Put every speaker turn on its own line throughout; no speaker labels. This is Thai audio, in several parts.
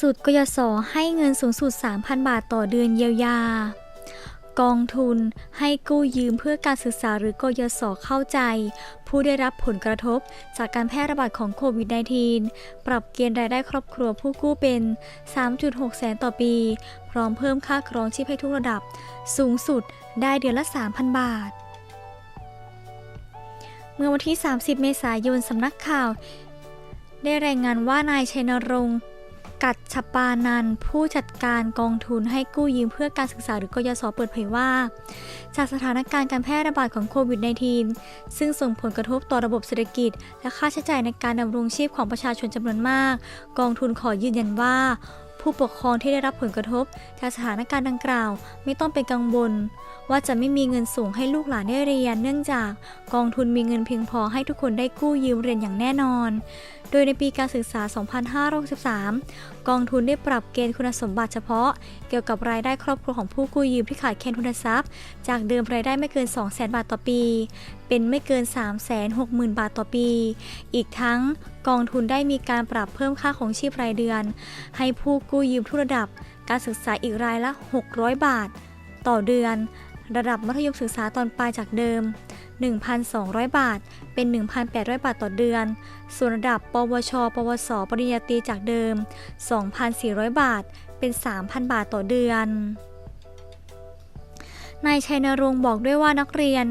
สุดกยศให้เงินสูงสุด 3,000 บาทต่อเดือนเยียวยา กองทุนให้กู้ยืมเพื่อการศึกษาหรือกยศเข้าใจ ผู้ได้รับผลกระทบจากการแพร่ระบาดของโควิด -19 ปรับเกณฑ์รายได้ครอบครัวผู้กู้เป็น 3.6 แสนต่อปี พร้อมเพิ่มค่าครองชีพให้ทุกระดับ สูงสุดได้เดือนละ 3,000 บาท เมื่อวันที่ 30 เมษายนสำนักข่าวได้รายงานว่านายชัยนรงค์ กัดชปานันผู้จัดการกองทุนให้กู้ยืมเพื่อการศึกษาหรือกยศเปิดเผยว่า จากสถานการณ์การแพร่ระบาดของโควิด -19 ซึ่งส่งผลกระทบต่อระบบเศรษฐกิจ และค่าใช้จ่ายในการดำรงชีพของประชาชนจำนวนมาก กองทุนขอยืนยันว่า ผู้ปกครองที่ได้รับผลกระทบ จากสถานการณ์ดังกล่าว ไม่ต้องเป็นกังวลว่าจะไม่มีเงินส่งให้ลูกหลานได้เรียน เนื่องจากกองทุนมีเงินเพียงพอให้ทุกคนได้กู้ยืมเรียนอย่างแน่นอน โดยในปีการศึกษา 2563 กองทุนได้ปรับเกณฑ์คุณสมบัติเฉพาะ เกี่ยวกับรายได้ครอบครัวของผู้กู้ยืมที่ขาดแคลนทุนทรัพย์ จากเดิมรายได้ไม่เกิน 200,000 บาทต่อปี เป็นไม่เกิน 360,000 บาทต่อปี อีกทั้งกองทุนได้มีการปรับเพิ่มค่าของชีพรายเดือน ให้ผู้กู้ยืมทุกระดับ การศึกษาอีกรายละ 600 บาท ต่อเดือน ระดับมัธยมศึกษาตอนปลายจากเดิม 1,200 บาท เป็น 1,800 บาทต่อเดือน ส่วนระดับ ปวช ปวส ปริญญาตรีจากเดิม 2,400 บาท เป็น 3,000 บาทต่อเดือน นายชัยนรงค์บอกด้วยว่านักเรียน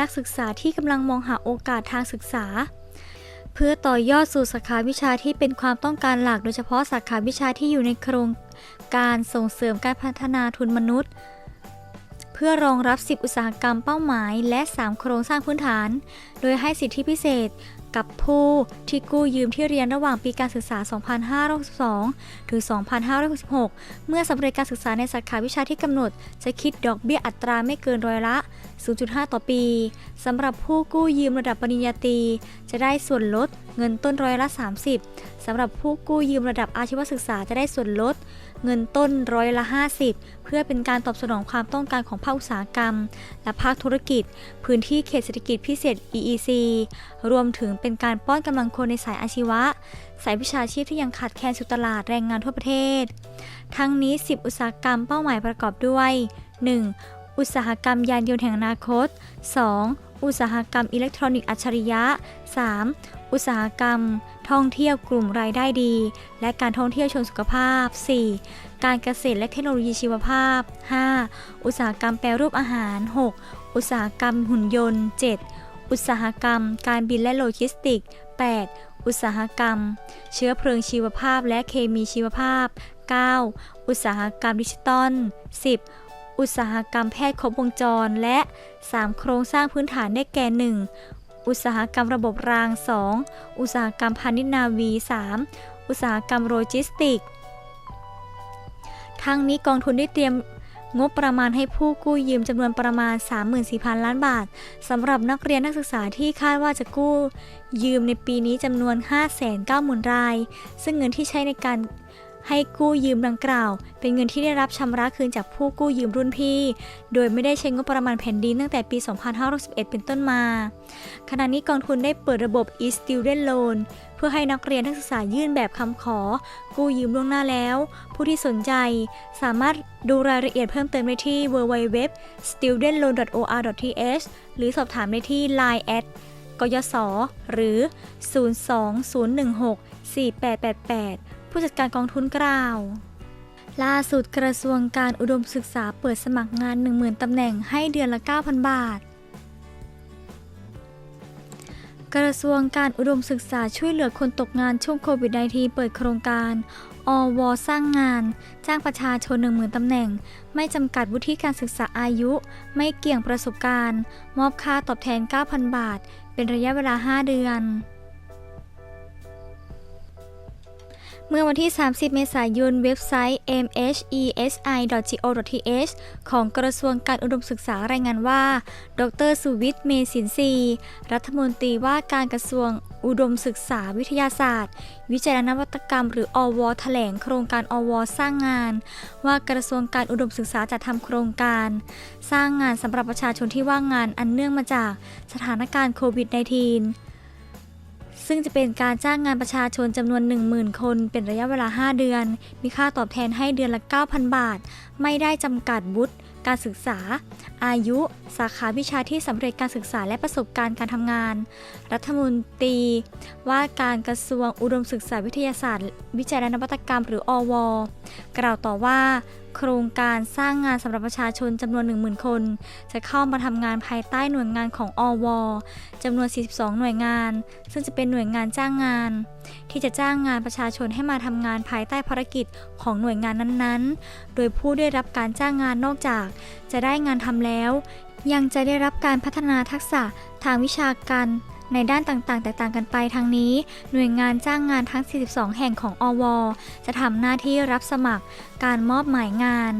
นักศึกษาที่กำลังมองหาโอกาสทางศึกษา เพื่อต่อยอดสู่สาขาวิชาที่เป็นความต้องการหลัก โดยเฉพาะสาขาวิชาที่อยู่ในโครงการส่งเสริมการพัฒนาทุนมนุษย์ เพื่อรองรับ 10 อุตสาหกรรมเป้าหมาย และ 3 โครงสร้างพื้นฐาน โดยให้สิทธิพิเศษ กับผู้ที่กู้ยืมที่เรียนระหว่างปีการศึกษา 2562 ถึง 2566 เมื่อสำเร็จการศึกษาในสาขาวิชาที่กำหนด จะคิดดอกเบี้ยอัตราไม่เกินร้อยละ 0.5 ต่อปีสำหรับผู้กู้ยืมระดับปริญญาตรีจะได้ส่วนลดเงินต้นร้อยละ 30สำหรับผู้กู้ยืมระดับอาชีวศึกษาจะได้ส่วนลด เงินต้นร้อยละ 50 เพื่อเป็นการตอบสนองความต้องการของภาคอุตสาหกรรม และภาคธุรกิจ พื้นที่เขตเศรษฐกิจพิเศษ EEC รวมถึงเป็นการป้อนกำลังคนในสายอาชีวะ สายวิชาชีพที่ยังขาดแคลนสู่ตลาดแรงงานทั่วประเทศ ทั้งนี้ 10 อุตสาหกรรมเป้าหมายประกอบด้วย 1. อุตสาหกรรมยานยนต์แห่งอนาคต 2. อุตสาหกรรมอิเล็กทรอนิกส์อัจฉริยะ 3. อุตสาหกรรม ท่องเที่ยวกลุ่มรายได้ดี และการท่องเที่ยวชนสุขภาพ 4. การเกษตรและเทคโนโลยีชีวภาพ 5. อุตสาหกรรมแปรรูปอาหาร 6. อุตสาหกรรมหุ่นยนต์ 7. อุตสาหกรรม การบินและโลจิสติกส์ 8. อุตสาหกรรม เชื้อเพลิงชีวภาพและเคมีชีวภาพ 9. อุตสาหกรรมดิจิตอล 10. อุตสาหกรรมแพทย์ครบวงจร และ 3 โครงสร้างพื้นฐานได้แก่ 1. อุตสาหกรรมระบบราง 2. อุตสาหกรรมพาณิชย์นาวี 3. อุตสาหกรรมโลจิสติกส์ทั้งนี้กองทุนได้เตรียม งบประมาณให้ผู้กู้ยืมจำนวนประมาณ 34,000 ล้านบาทสำหรับนักเรียนนักศึกษาที่คาดว่าจะกู้ ยืมในปีนี้จำนวน 590,000ราย ซึ่งเงินที่ใช้ในการ ให้กู้ยืมดังกล่าว เป็นเงินที่ได้รับชำระคืนจากผู้กู้ยืมรุ่นพี่ โดยไม่ได้ใช้งบประมาณแผ่นดินตั้งแต่ปี 2561 เป็นต้นมา ขณะนี้กองทุนได้เปิดระบบ e-student loan เพื่อให้นักเรียนนักศึกษายื่นแบบคำขอ กู้ยืมล่วงหน้าแล้ว ผู้ที่สนใจสามารถดูรายละเอียดเพิ่มเติมได้ที่ www.studentloan.or.th หรือสอบถามได้ที่ line at กยศหรือ 020164888 ผู้จัดการกองทุนกล่าว ล่าสุดกระทรวงการอุดมศึกษาเปิดสมัครงาน 10,000 ตำแหน่งให้เดือนละ 9,000 บาท กระทรวงการอุดมศึกษาช่วยเหลือคนตกงานช่วงโควิด -19 เปิดโครงการอวสร้างงาน จ้างประชาชน 10,000ตำแหน่ง ไม่จำกัดวุฒิการศึกษาอายุ ไม่เกี่ยงประสบการณ์ มอบค่าตอบแทน 9,000 บาท เป็นระยะเวลา 5 เดือน เมื่อวันที่ 30 เมษายน เว็บไซต์ mhesi.go.th ของกระทรวงการอุดมศึกษารายงานว่า ดรสุวิทย์ เมสินทรีรัฐมนตรีว่าการกระทรวงอุดมศึกษาวิทยาศาสตร์ วิจัยและนวัตกรรม หรืออวแถลงโครงการอวสร้างงาน ว่ากระทรวงการอุดมศึกษาจะทำโครงการ สร้างงานสำหรับประชาชนที่ว่างงานอันเนื่องมาจากสถานการณ์โควิด -19 ซึ่งจะเป็นการจ้างงานประชาชนจำนวน 10,000 คน เป็นระยะเวลา 5 เดือน มีค่าตอบแทนให้เดือนละ 9,000 บาท ไม่ได้จำกัดวุฒิการศึกษา อายุ สาขาวิชาที่สำเร็จการศึกษาและประสบการณ์การทำงาน รัฐมนตรี ว่าการกระทรวงอุดมศึกษาวิทยาศาสตร์ วิจัยและนวัตกรรมหรืออว กล่าวต่อว่า โครงการสร้างงานสำหรับประชาชนจำนวน 10,000 คน จะเข้ามาทำงานภายใต้หน่วยงานของอวจำนวน 42 หน่วยงาน ซึ่งจะเป็นหน่วยงานจ้างงาน ที่จะจ้างงานประชาชนให้มาทำงานภายใต้ภารกิจของหน่วยงานนั้นๆ โดยผู้ได้รับการจ้างงานนอกจาก จะได้งานทำแล้ว ยังจะได้รับการพัฒนาทักษะทางวิชาการ ในด้านต่างๆ แตกต่างกันไปทางนี้ หน่วยงานจ้างงานทั้ง 42 แห่งของอว จะทำหน้าที่รับสมัคร การมอบหมายงาน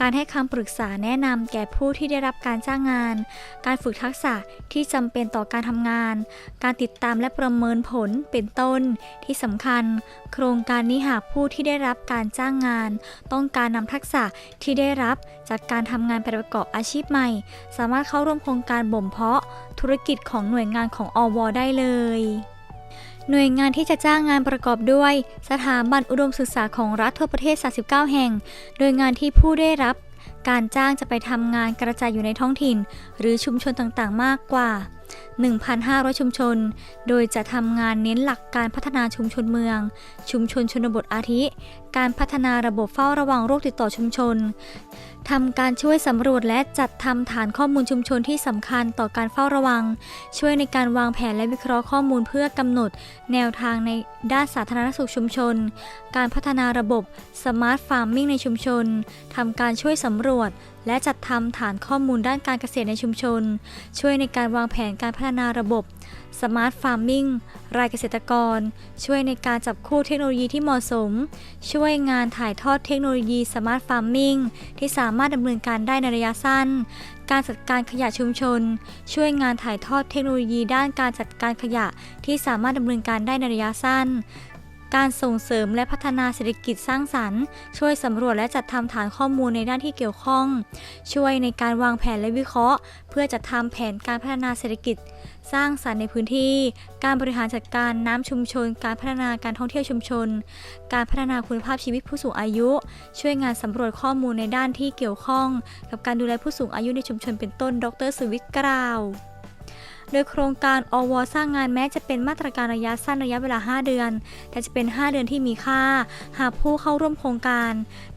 การให้คำปรึกษาแนะนำแก่ผู้ที่ได้รับการจ้างงาน การฝึกทักษะที่จำเป็นต่อการทำงาน การติดตามและประเมินผลเป็นต้น ที่สำคัญ โครงการนี้หากผู้ที่ได้รับการจ้างงาน ต้องการนำทักษะที่ได้รับจากการทำงานไปประกอบอาชีพใหม่ สามารถเข้าร่วมโครงการบ่มเพาะธุรกิจของหน่วยงานของอวได้เลย หน่วยงานที่จะจ้างงานประกอบด้วย สถาบันอุดมศึกษาของรัฐทั่วประเทศ 39 แห่ง โดยงานที่ผู้ได้รับ การจ้างจะไปทำงานกระจายอยู่ในท้องถิ่น หรือชุมชนต่างๆ มากกว่า 1,500 ชุมชน โดยจะทำงานเน้นหลักการพัฒนาชุมชนเมือง ชุมชนชนบทอาทิ การพัฒนาระบบเฝ้าระวังโรคติดต่อชุมชนทำการช่วยสำรวจและจัดทำฐานข้อมูลชุมชนที่สำคัญต่อการเฝ้าระวัง ช่วยในการวางแผนและวิเคราะห์ข้อมูลเพื่อกำหนด แนวทางในด้านสาธารณสุขชุมชน การพัฒนาระบบสมาร์ทฟาร์มมิ่งในชุมชนทำการช่วยสำรวจ และจัดทำฐานข้อมูลด้านการเกษตรในชุมชน ช่วยในการวางแผนการพัฒนาระบบสมาร์ทฟาร์มิงรายเกษตรกร ช่วยในการจับคู่เทคโนโลยีที่เหมาะสม ช่วยงานถ่ายทอดเทคโนโลยีสมาร์ทฟาร์มิงที่สามารถดำเนินการได้ในระยะสั้น การจัดการขยะชุมชน ช่วยงานถ่ายทอดเทคโนโลยีด้านการจัดการขยะที่สามารถดำเนินการได้ในระยะสั้น การส่งเสริมและพัฒนาเศรษฐกิจสร้างสรรค์ ช่วยสำรวจและจัดทำฐานข้อมูลในด้านที่เกี่ยวข้อง ช่วยในการวางแผนและวิเคราะห์ เพื่อจัดทำแผนการพัฒนาเศรษฐกิจ สร้างสรรค์ในพื้นที่ การบริหารจัดการน้ำชุมชน การพัฒนาการท่องเที่ยวชุมชน การพัฒนาคุณภาพชีวิตผู้สูงอายุ ช่วยงานสำรวจข้อมูลในด้านที่เกี่ยวข้อง กับการดูแลผู้สูงอายุในชุมชนเป็นต้น ดรสุวิทย์กล่าว โดยโครงการอวสร้างงานแม้จะเป็นมาตรการระยะสั้นระยะเวลา 5 เดือน แต่จะเป็น 5 เดือนที่มีค่า หากผู้เข้าร่วมโครงการ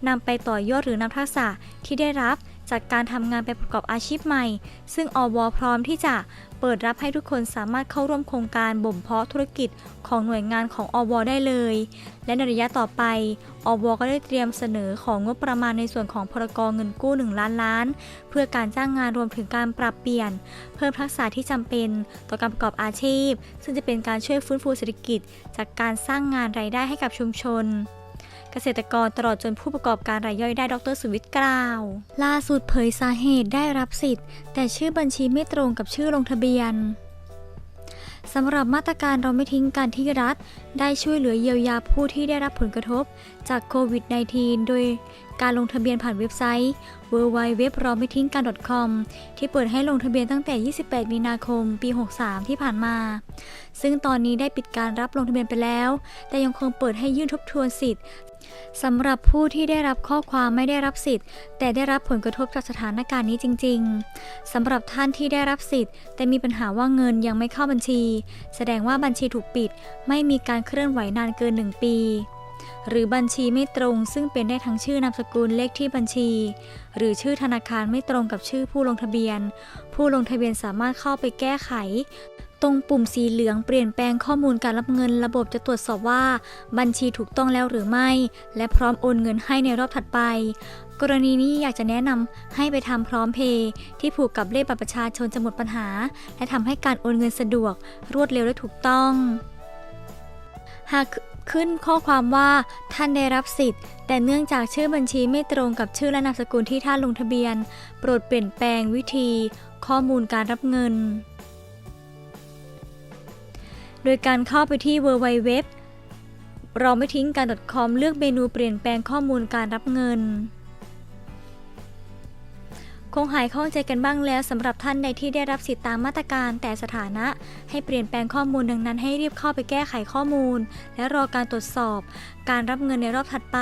นำไปต่อยอดหรือนำทักษะที่ได้รับ จากการทำงานไปประกอบอาชีพใหม่ ซึ่งอวพร้อมที่จะเปิดรับให้ทุกคนสามารถเข้าร่วมโครงการบ่มเพาะธุรกิจของหน่วยงานของอวได้เลย และในระยะต่อไปอวก็ได้เตรียมเสนอของงบประมาณในส่วนของพรกเงินกู้ 1 ล้านล้าน เพื่อการจ้างงานรวมถึงการปรับเปลี่ยน เพิ่มทักษะที่จำเป็นต่อการประกอบอาชีพ ซึ่งจะเป็นการช่วยฟื้นฟูเศรษฐกิจ จากการสร้างงานรายได้ให้กับชุมชน เกษตรกรตลอดจนผู้ประกอบการรายย่อยได้ดรสุวิทย์กล่าว ล่าสุดเผยสาเหตุได้รับสิทธิ์ แต่ชื่อบัญชีไม่ตรงกับชื่อลงทะเบียนสำหรับมาตรการเราไม่ทิ้งการที่รัฐ ได้ช่วยเหลือเยียวยาผู้ที่ได้รับผลกระทบจากโควิด -19 โดย การลงทะเบียนผ่านเว็บไซต์ www เราไม่ทิ้งกัน .com ที่เปิดให้ลงทะเบียนตั้งแต่ 28 มีนาคม ปี 63 ที่ผ่านมา ซึ่งตอนนี้ได้ปิดการรับลงทะเบียนไปแล้ว แต่ยังคงเปิดให้ยื่นทบทวนสิทธิ์สำหรับผู้ที่ได้รับข้อความไม่ได้รับสิทธิ์ แต่ได้รับผลกระทบจากสถานการณ์นี้จริง ๆสำหรับท่านที่ได้รับสิทธิ์ แต่มีปัญหาว่าเงินยังไม่เข้าบัญชี แสดงว่าบัญชีถูกปิด ไม่มีการเคลื่อนไหวนานเกิน 1 ปี หรือบัญชีไม่ตรงซึ่งเป็นได้ทั้งชื่อนามสกุลเลขที่บัญชี หรือชื่อธนาคารไม่ตรงกับชื่อผู้ลงทะเบียน ผู้ลงทะเบียนสามารถเข้าไปแก้ไข ตรงปุ่มสีเหลืองเปลี่ยนแปลงข้อมูลการรับเงิน ระบบจะตรวจสอบว่า บัญชีถูกต้องแล้วหรือไม่ และพร้อมโอนเงินให้ในรอบถัดไป กรณีนี้อยากจะแนะนำให้ไปทำพร้อมเพย์ที่ผูกกับเลขบัตรประชาชนจะหมดปัญหา และทำให้การโอนเงินสะดวก รวดเร็วและถูกต้องหาก ขึ้นข้อความว่าท่านได้รับสิทธิ์ แต่เนื่องจากชื่อบัญชีไม่ตรงกับชื่อและนามสกุลที่ท่านลงทะเบียน โปรดเปลี่ยนแปลงวิธี ข้อมูลการรับเงิน โดยการเข้าไปที่ www เราไม่ทิ้งการ .com เลือกเมนูเปลี่ยนแปลงข้อมูลการรับเงิน คงหายข้องใจกันบ้างแล้วสำหรับท่านใดที่ได้รับสิทธิตามมาตรการแต่สถานะ ให้เปลี่ยนแปลงข้อมูลดังนั้นให้รีบเข้าไปแก้ไขข้อมูล และรอการตรวจสอบ การรับเงินในรอบถัดไป